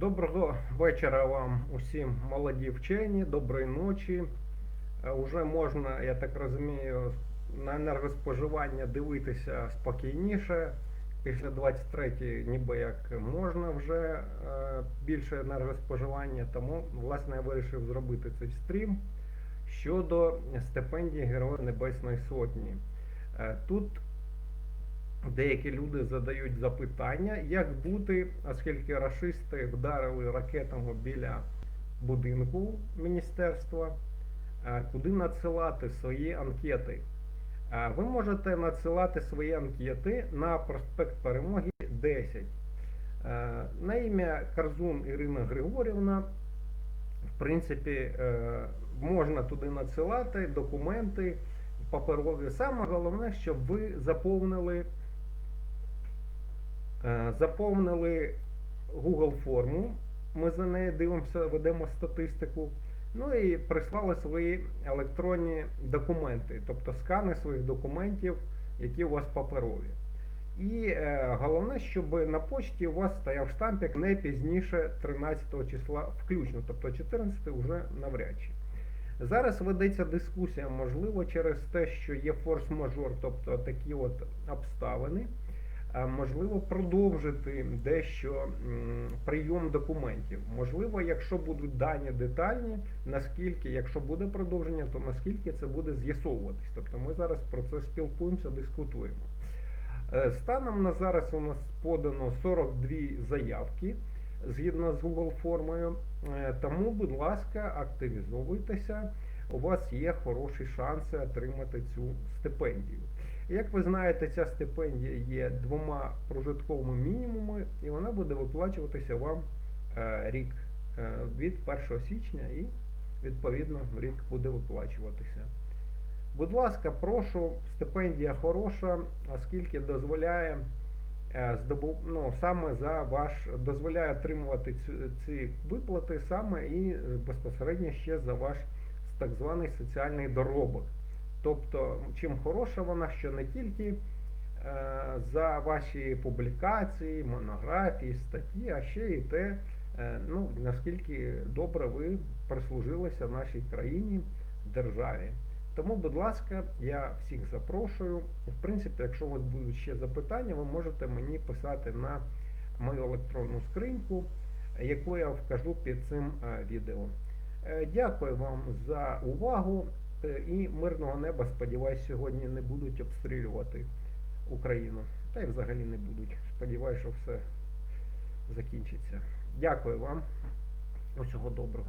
Доброго вечора вам усім молоді вчені, доброї ночі. Е, Уже можна, я так розумію, на енергоспоживання дивитися спокійніше. Після 23 ніби як можна вже е, більше енергоспоживання, тому власне я вирішив зробити цей стрім щодо стипендії Героя Небесної Сотні. Е, Тут Деякі люди задають запитання, як бути, оскільки рашисти вдарили ракетами біля будинку міністерства, куди надсилати свої анкети. Ви можете надсилати свої анкети на проспект Перемоги 10. Е, На ім'я Карзун Ірина Григорівна. В принципі, е, можна туди надсилати документи паперові. Саме головне, щоб ви заповнили Заповнили Google форму, ми за нею дивимося, ведемо статистику. Ну і прислали свої електронні документи, тобто скани своїх документів, які у вас паперові. І е, головне, щоб на почті у вас стояв штампик не пізніше 13 числа включно, тобто 14 вже навряд чи. Зараз ведеться дискусія, можливо, через те, що є форс-мажор, тобто такі от обставини. Можливо, продовжити дещо прийом документів. Можливо, якщо будуть дані детальні, наскільки, якщо буде продовження, то наскільки це буде з'ясовуватись. Тобто ми зараз про це спілкуємося, дискутуємо. Е, Станом на зараз у нас подано 42 заявки згідно з Google формою. Е, Тому, будь ласка, активізовуйтеся. У вас є хороші шанси отримати цю стипендію. Як ви знаєте, ця стипендія є двома прожитковими мінімумами, і вона буде виплачуватися вам е, рік е, від 1 січня і відповідно рік буде виплачуватися. Будь ласка, прошу, стипендія хороша, оскільки дозволяє е, ну, саме за ваш дозволяє отримувати ці, виплати саме і безпосередньо ще за ваш так званий соціальний доробок. Тобто, чим хороша вона, що не тільки е, за ваші публікації, монографії, статті, а ще і те, е, ну, наскільки добре ви прислужилися нашій країні, державі. Тому, будь ласка, я всіх запрошую. В принципі, якщо у вас будуть ще запитання, ви можете мені писати на мою електронну скриньку, яку я вкажу під цим е, відео. Дякую вам за увагу. Е, І мирного неба, сподіваюсь, сьогодні не будуть обстрілювати Україну. Та й взагалі не будуть. Сподіваюсь, що все закінчиться. Дякую вам. Усього доброго.